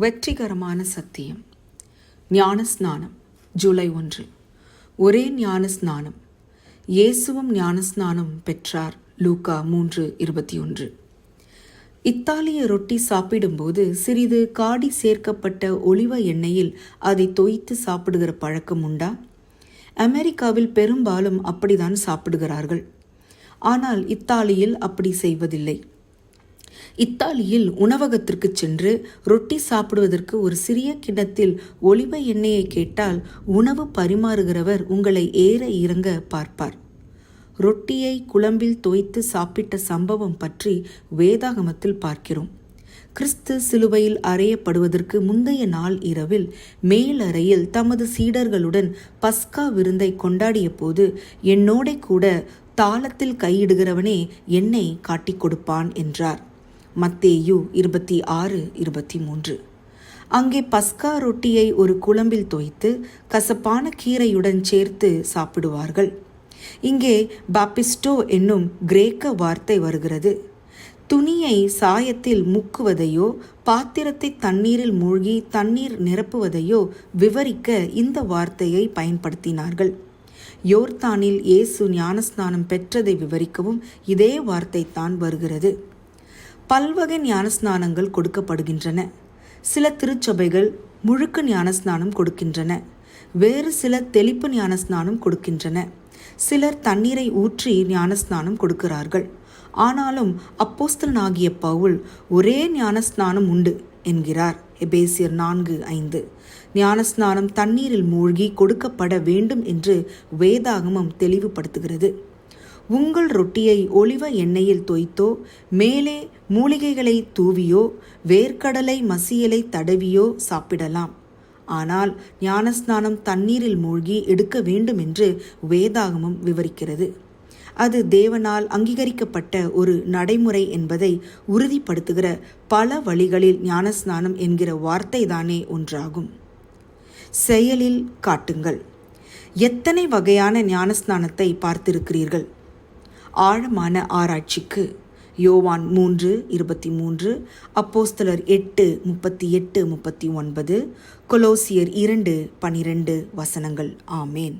வெற்றிகரமான சத்தியம். ஞானஸ்நானம் ஜூலை ஒன்று. ஒரே ஞானஸ்நானம். இயேசுவும் ஞானஸ்நானம் பெற்றார் லூகா மூன்று இருபத்தி ஒன்று. இத்தாலிய ரொட்டி சாப்பிடும்போது சிறிது காடி சேர்க்கப்பட்ட ஒளிவ எண்ணெயில் அதை தொய்த்து சாப்பிடுகிற பழக்கம் உண்டா? அமெரிக்காவில் பெரும்பாலும் அப்படிதான் சாப்பிடுகிறார்கள். ஆனால் இத்தாலியில் அப்படி செய்வதில்லை. இத்தாலியில் உணவகத்திற்கு சென்று ரொட்டி சாப்பிடுவதற்கு ஒரு சிறிய கிண்ணத்தில் ஒளிவ எண்ணெயை கேட்டால் உணவு பரிமாறுகிறவர் உங்களை ஏற இறங்க பார்ப்பார். ரொட்டியை குழம்பில் தோய்த்து சாப்பிட்ட சம்பவம் பற்றி வேதாகமத்தில் பார்க்கிறோம். கிறிஸ்து சிலுவையில் அறையப்படுவதற்கு முந்தைய நாள் இரவில் மேலறையில் தமது சீடர்களுடன் பஸ்கா விருந்தை கொண்டாடிய போது என்னோட கூட தாளத்தில் கையிடுகிறவனே என்னை காட்டிக் கொடுப்பான் என்றார். மத்தேயு இருபத்தி ஆறு இருபத்தி மூன்று. அங்கே பஸ்கா ரொட்டியை ஒரு குழம்பில் தோய்த்து கசப்பான கீரையுடன் சேர்த்து சாப்பிடுவார்கள். இங்கே பாப்பிஸ்டோ என்னும் கிரேக்க வார்த்தை வருகிறது. துணியை சாயத்தில் முக்குவதையோ பாத்திரத்தை தண்ணீரில் மூழ்கி தண்ணீர் நிரப்புவதையோ விவரிக்க இந்த வார்த்தையை பயன்படுத்தினார்கள். யோர்தானில் இயேசு ஞானஸ்நானம் பெற்றதை விவரிக்கவும் இதே வார்த்தை தான் வருகிறது. பல்வகை ஞானஸ்நானங்கள் கொடுக்கப்படுகின்றன. சில திருச்சபைகள் முழுக்க ஞானஸ்நானம் கொடுக்கின்றன. வேறு சில தெளிப்பு ஞானஸ்நானம் கொடுக்கின்றன. சிலர் தண்ணீரை ஊற்றி ஞானஸ்நானம் கொடுக்கிறார்கள். ஆனாலும் அப்போஸ்தலனாகிய பவுல் ஒரே ஞானஸ்நானம் உண்டு என்கிறார். எபேசியர் நான்கு ஐந்து. ஞானஸ்நானம் தண்ணீரில் மூழ்கி கொடுக்கப்பட வேண்டும் என்று வேதாகமம் தெளிவுபடுத்துகிறது. உங்கள் ரொட்டியை ஒளிவ எண்ணெயில் தோய்த்தோ மேலே மூலிகைகளை தூவியோ வேர்க்கடலை மசியலை தடவியோ சாப்பிடலாம். ஆனால் ஞானஸ்நானம் தண்ணீரில் மூழ்கி எடுக்க வேண்டும் என்று வேதாகமம் விவரிக்கிறது. அது தேவனால் அங்கீகரிக்கப்பட்ட ஒரு நடைமுறை என்பதை உறுதிப்படுத்துகிற பல வழிகளில் ஞானஸ்நானம் என்கிற வார்த்தை தானே ஒன்றாகும். செயலில் காட்டுங்கள். எத்தனை வகையான ஞானஸ்நானத்தை பார்த்திருக்கிறீர்கள்? ஆழமான ஆராய்ச்சிக்கு. யோவான் மூன்று இருபத்தி மூன்று அப்போஸ்தலர் எட்டு முப்பத்தி எட்டு முப்பத்தி ஒன்பது கொலோசியர் இரண்டு பனிரெண்டு வசனங்கள். ஆமேன்.